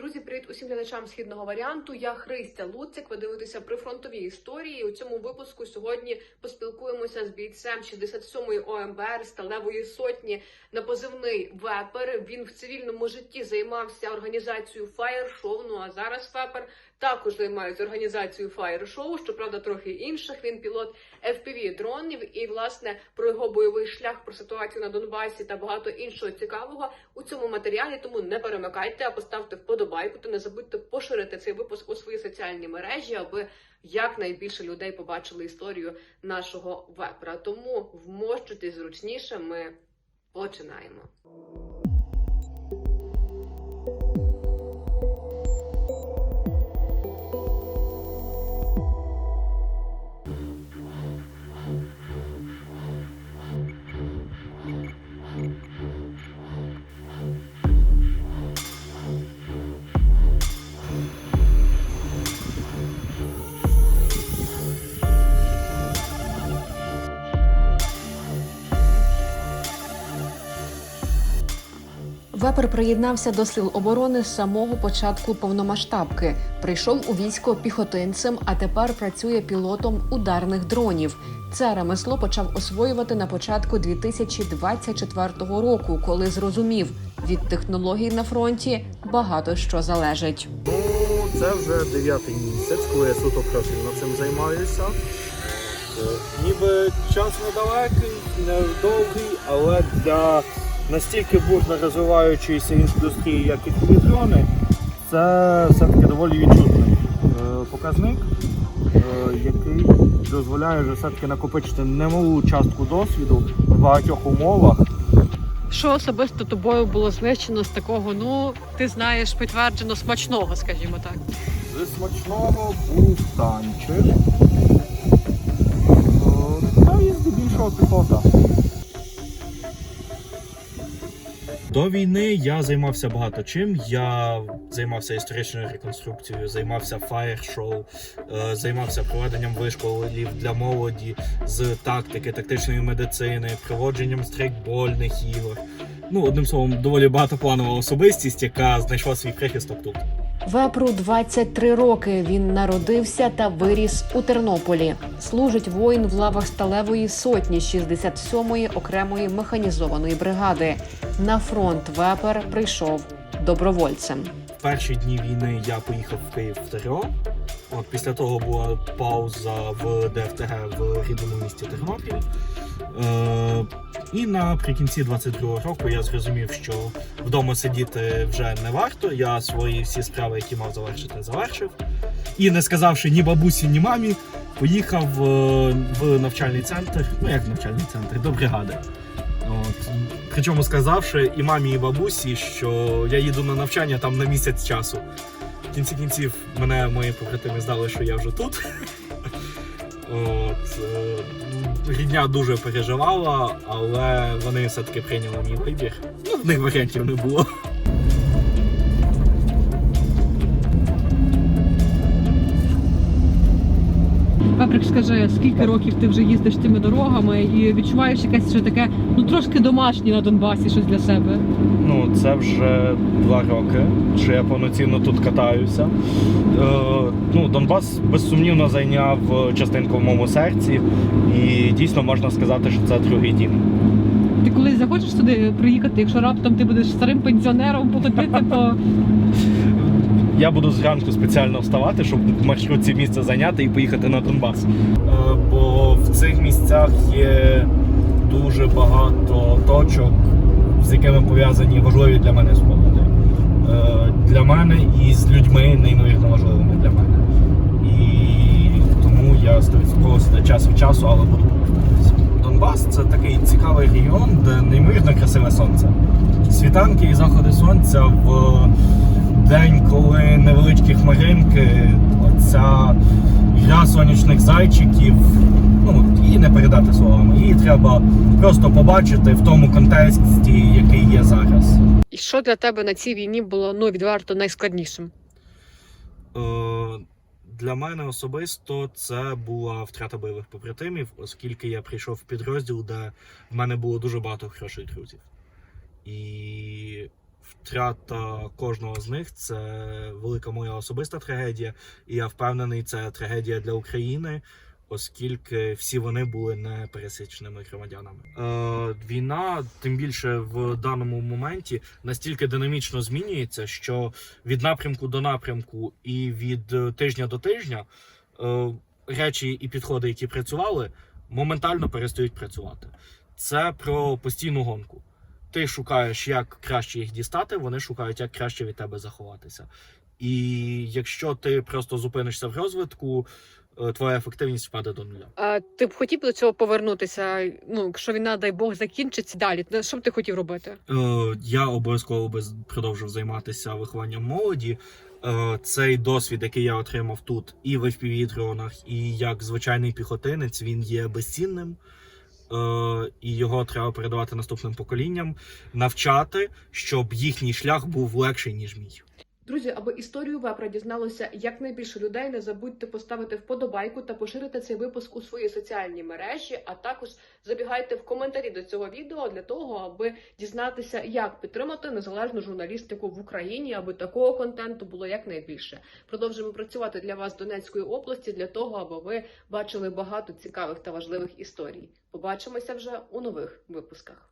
Друзі, привіт усім глядачам східного варіанту. Я Христя Луцик. Ви дивитеся при фронтовій історії. У цьому випуску сьогодні поспілкуємося з бійцем 67-ї ОМБР Сталевої сотні на позивний Вепер. Він в цивільному житті займався організацією фаєр-шоу. Ну а зараз Вепер також займається організацією фаєр-шоу. Щоправда, трохи інших. Він пілот fpv дронів. І власне про його бойовий шлях, про ситуацію на Донбасі та багато іншого цікавого у цьому матеріалі. Тому не перемикайте, а поставте вподобайку та не забудьте поширити цей випуск у свої соціальні мережі, аби якнайбільше людей побачили історію нашого вепера. Тому вмощуйтесь зручніше. Ми починаємо. Вепер приєднався до сил оборони з самого початку повномасштабки. Прийшов у військо піхотинцем, а тепер працює пілотом ударних дронів. Це ремесло почав освоювати на початку 2024 року, коли зрозумів, від технологій на фронті багато що залежить. Ну, це вже дев'ятий місяць, коли я суто профільно цим займаюся. Е, Ніби час недалекий, недовгий, але для настільки бурно розвиваючоїся індустрії, як і теледрони, це все-таки доволі відчутний е, показник, е, який дозволяє вже все-таки накопичити немалу частку досвіду в багатьох умовах. Що особисто тобою було знищено з такого, ну ти знаєш, підтверджено смачного, скажімо так. З смачного був танчик. Е, Та і здебільшого піхота. До війни я займався багато чим. Я займався історичною реконструкцією, займався фаєр-шоу, е, займався проведенням вишколів для молоді з тактики, тактичної медицини, проводженням стрейкбольних ігор. Ну, одним словом, доволі багатопланова особистість, яка знайшла свій прихисток тут. Вепру 23 роки. Він народився та виріс у Тернополі. Служить воїн в лавах сталевої сотні 67-ї окремої механізованої бригади. На фронт Вепер прийшов добровольцем. В перші дні війни я поїхав в Київ в ТРО. От після того була пауза в ДФТГ в рідному місті Тернопіль. Е, і наприкінці 22-го року я зрозумів, що вдома сидіти вже не варто. Я свої всі справи, які мав завершити, завершив. І не сказавши ні бабусі, ні мамі, поїхав е, в навчальний центр. Ну як навчальний центр, до бригади. От. Причому сказавши і мамі, і бабусі, що я їду на навчання там на місяць часу. Кінці кінців мене мої побратими знали, що я вже тут. От, е, рідня дуже переживала, але вони все-таки прийняли мій вибір. Ну, в них варіантів не було. Скажи, скільки років ти вже їздиш тими дорогами і відчуваєш якесь що таке, ну трошки домашнє на Донбасі, щось для себе. Ну, це вже два роки, що я повноцінно тут катаюся. Е, ну, Донбас безсумнівно зайняв частинку в моєму серці, і дійсно можна сказати, що це другий дім. Ти колись захочеш сюди приїхати, якщо раптом ти будеш старим пенсіонером походити, то Я буду зранку спеціально вставати, щоб в маршрутці місце зайняти і поїхати на Донбас. Бо в цих місцях є дуже багато точок, з якими пов'язані важливі для мене спогади. Е, Для мене і з людьми неймовірно важливими для мене. І тому я 100% сюди час від часу, але буду повертатися. Донбас це такий цікавий регіон, де неймовірно красиве сонце. Світанки і заходи сонця в день, коли невеличкі хмаринки, оця гра сонячних зайчиків, ну її не передати словами. Її треба просто побачити в тому контексті, який є зараз. і що для тебе на цій війні було ну відверто найскладнішим? Е, Для мене особисто це була втрата бойових побратимів, оскільки я прийшов в підрозділ, де в мене було дуже багато хороших друзів. І втрата кожного з них це велика моя особиста трагедія, і я впевнений, це трагедія для України, оскільки всі вони були не пересічними громадянами. Е, війна, тим більше в даному моменті, настільки динамічно змінюється, що від напрямку до напрямку і від е, тижня до тижня е, речі і підходи, які працювали, моментально перестають працювати. Це про постійну гонку. Ти шукаєш, як краще їх дістати, вони шукають, як краще від тебе заховатися. І якщо ти просто зупинишся в розвитку, е, твоя ефективність впаде до нуля. А ти б хотів до цього повернутися? Ну, якщо війна, дай Бог, закінчиться далі. Що б ти хотів робити? Е, Я обов'язково би продовжив займатися вихованням молоді. Е, Цей досвід, який я отримав тут, і в fpv дронах, і як звичайний піхотинець, він є безцінним. Е, І його треба передавати наступним поколінням, навчати, щоб їхній шлях був легший, ніж мій. Друзі, аби історію вепра дізналося якнайбільше людей, не забудьте поставити вподобайку та поширити цей випуск у свої соціальні мережі. А також забігайте в коментарі до цього відео для того, аби дізнатися, як підтримати незалежну журналістику в Україні, аби такого контенту було якнайбільше. Продовжуємо працювати для вас Донецької області для того, аби ви бачили багато цікавих та важливих історій. Побачимося вже у нових випусках.